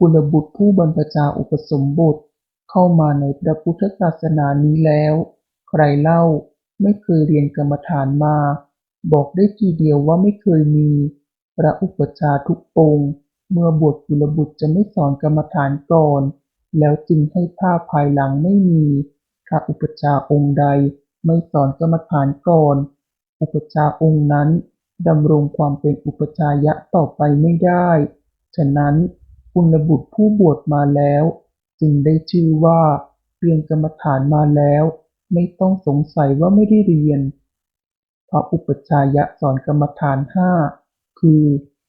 กุลบุตรผู้บรรพชาอุปสมบท เข้ามาในพระพุทธศาสนานี้แล้ว ใครเล่าไม่เคยเรียนกรรมฐานมา บอกได้ทีเดียวว่าไม่เคยมี พระอุปชฌาย์ทุกองค์ เมื่อบวชกุลบุตรจะไม่สอนกรรมฐานก่อน แล้วจึงให้ผ้าภายหลังไม่มีพระอุปชฌาย์องค์ใดไม่สอนกรรมฐานก่อน อุปชฌาย์องค์นั้นดำรงความเป็นอุปชฌายะต่อไปไม่ได้ ฉะนั้น กุลบุตรผู้บวชมาแล้ว จึงได้ชื่อว่าเรียนกรรมฐานมาแล้ว ไม่ต้องสงสัยว่าไม่ได้เรียนพระอุปชฌายะสอนกรรมฐานห้าคือ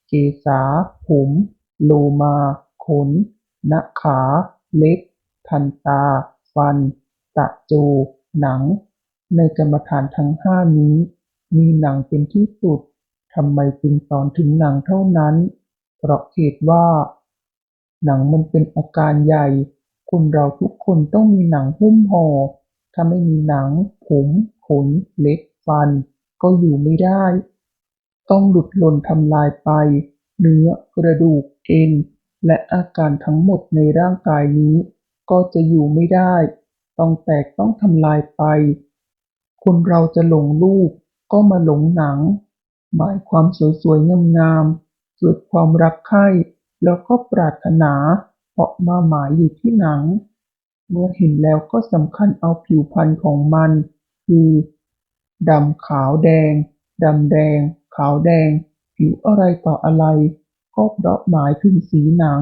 เกศาผม โลมา ขนนขา เล็บทันตา ฟัน ตะโจ หนัง ในกรรมฐานทั้งห้านี้ มีหนังเป็นที่สุดทำไมจึงสอนถึงหนังเท่านั้น เพราะเหตุว่า หนังมันเป็นอาการใหญ่ คนเราทุกคนต้องมีหนังหุ้มห่อ ถ้าไม่มีหนัง ผมขนเล็บฟัน ก็อยู่ไม่ได้ ต้องหลุดหล่นทำลายไป เนื้อกระดูกเอ็น และอาการทั้งหมดในร่างกายนี้ ก็จะอยู่ไม่ได้ ต้องแตกต้องทำลายไป คนเราจะหลงรูปก็มาหลงหนัง หมายความสวยๆงามๆเกิดความรักใคร่ แล้วก็ปรารถนาเพาะมาหมายอยู่ที่หนัง เมื่อเห็นแล้วก็สำคัญเอาผิวพรรณของมัน คือดำขาวแดงดำแดง ขาวแดง ผิวอะไรต่ออะไร ก็เพราะหมายถึงสีหนัง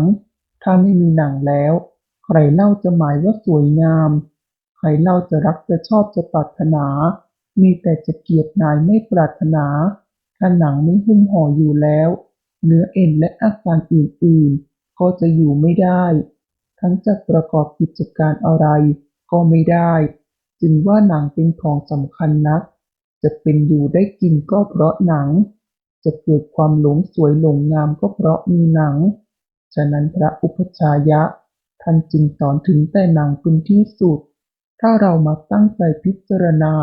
ถ้าไม่มีหนังแล้ว ใครเล่าจะหมายว่าสวยงาม ใครเล่าจะรักจะชอบจะปรารถนา มีแต่จะเกลียดนายไม่ปรารถนา ถ้าหนังไม่หุ้มห่ออยู่แล้ว เนื้อเอ็นและอาการอื่นๆ ก็จะอยู่ไม่ได้ ทั้งจะประกอบกิจการอะไรก็ไม่ได้ จึงว่าหนังเป็นของสำคัญนัก จะเป็นอยู่ได้กินก็เพราะหนัง จะเกิดความหลงสวยหลงงามก็เพราะมีหนัง ฉะนั้นพระอุปชฌายะท่านจึงสอนถึงแต่หนังเป็นที่สุด ถ้าเรามาตั้งใจพิจารณา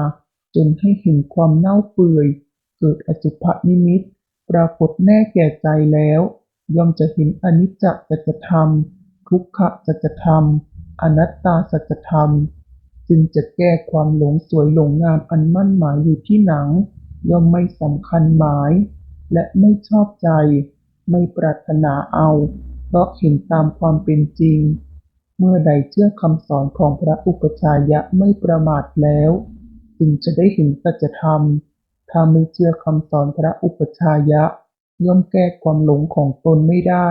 จนให้เห็นความเน่าเปื่อย เกิดอสุภนิมิต ปรากฏแน่แก่ใจแล้ว ย่อมจะเห็นอนิจจสัจธรรม ทุกขสัจธรรม อนัตตาสัจธรรม จึงจะแก้ความหลงสวยหลงงามอันมั่นหมายอยู่ที่หนัง ย่อมไม่สำคัญหมาย และไม่ชอบใจ ไม่ปรารถนาเอา เพราะเห็นตามความเป็นจริง เมื่อใดเชื่อคำสอนของพระอุปชฌายะไม่ประมาทแล้ว จึงจะได้เห็นสัจธรรม ถ้าไม่เชื่อคำสอนพระอุปชายะ ย่อมแก้ความหลงของตนไม่ได้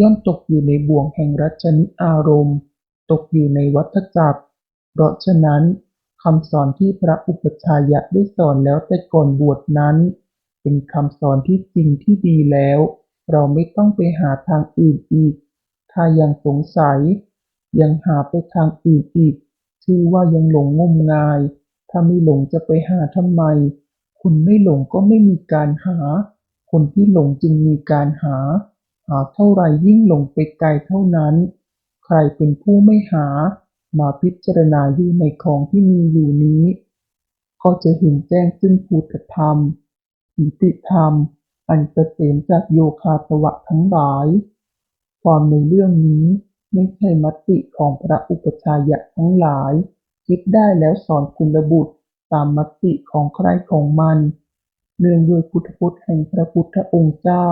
ย่อมตกอยู่ในบ่วงแห่งรัชนิอารมณ์ ตกอยู่ในวัฏจักร เพราะฉะนั้นคำสอนที่พระอุปชายะได้สอนแล้วแต่ก่อนบวชนั้น เป็นคำสอนที่จริงที่ดีแล้ว เราไม่ต้องไปหาทางอื่นอีก ถ้ายังสงสัย ยังหาไปทางอื่นอีก ชื่อว่ายังหลงงมงาย ถ้าไม่หลงจะไปหาทำไม คนไม่หลงก็ไม่มีการหา คนที่หลงจึงมีการหา หาเท่าไรยิ่งหลงไปไกลเท่านั้น ใครเป็นผู้ไม่หา มาพิจารณาอยู่ในของที่มีอยู่นี้ ก็จะเห็นแจ้งซึ่งภูตธรรมอิติธรรม อันเกษมจากโยคาตวะทั้งหลาย ความในเรื่องนี้ไม่ใช่มติของพระอุปชฌายะทั้งหลาย คิดได้แล้วสอนกุลบุตร ตามมติของใครของมัน เนื่องด้วยพุทธพจน์แห่งพระพุทธองค์เจ้า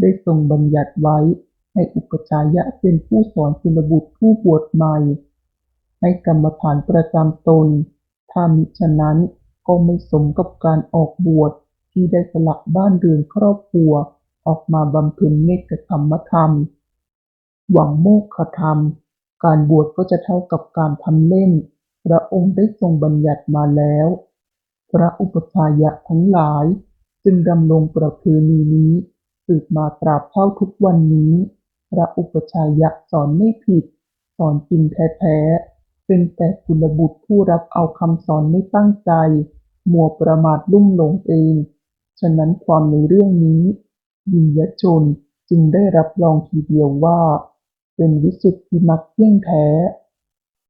ได้ทรงบัญญัติไว้ ให้อุปชายะเป็นผู้สอนกุลบุตรผู้บวชใหม่ ให้กรรมฐานประจำตน ถ้ามิฉะนั้นก็ไม่สมกับการออกบวชที่ได้สละบ้านเรือนครอบครัวออกมาบำเพ็ญเนกขมธรรม หวังโมกขธรรม การบวชก็จะเท่ากับการทำเล่น พระองค์ได้ทรงบัญญัติมาแล้ว พระอุปชายะทั้งหลาย จึงดำรงประเพณีนี้สืบมาตราบเท่าทุกวันนี้ พระอุปชายะสอนไม่ผิด สอนจริงแท้ๆเป็นแต่กุลบุตรผู้รับเอาคำสอนไม่ตั้งใจ มัวประมาทลุ่มหลงเอง ฉะนั้นความในเรื่องนี้ยิยชนจึงได้รับรองทีเดียวว่า เป็นวิสุทธิมรรคเที่ยงแท้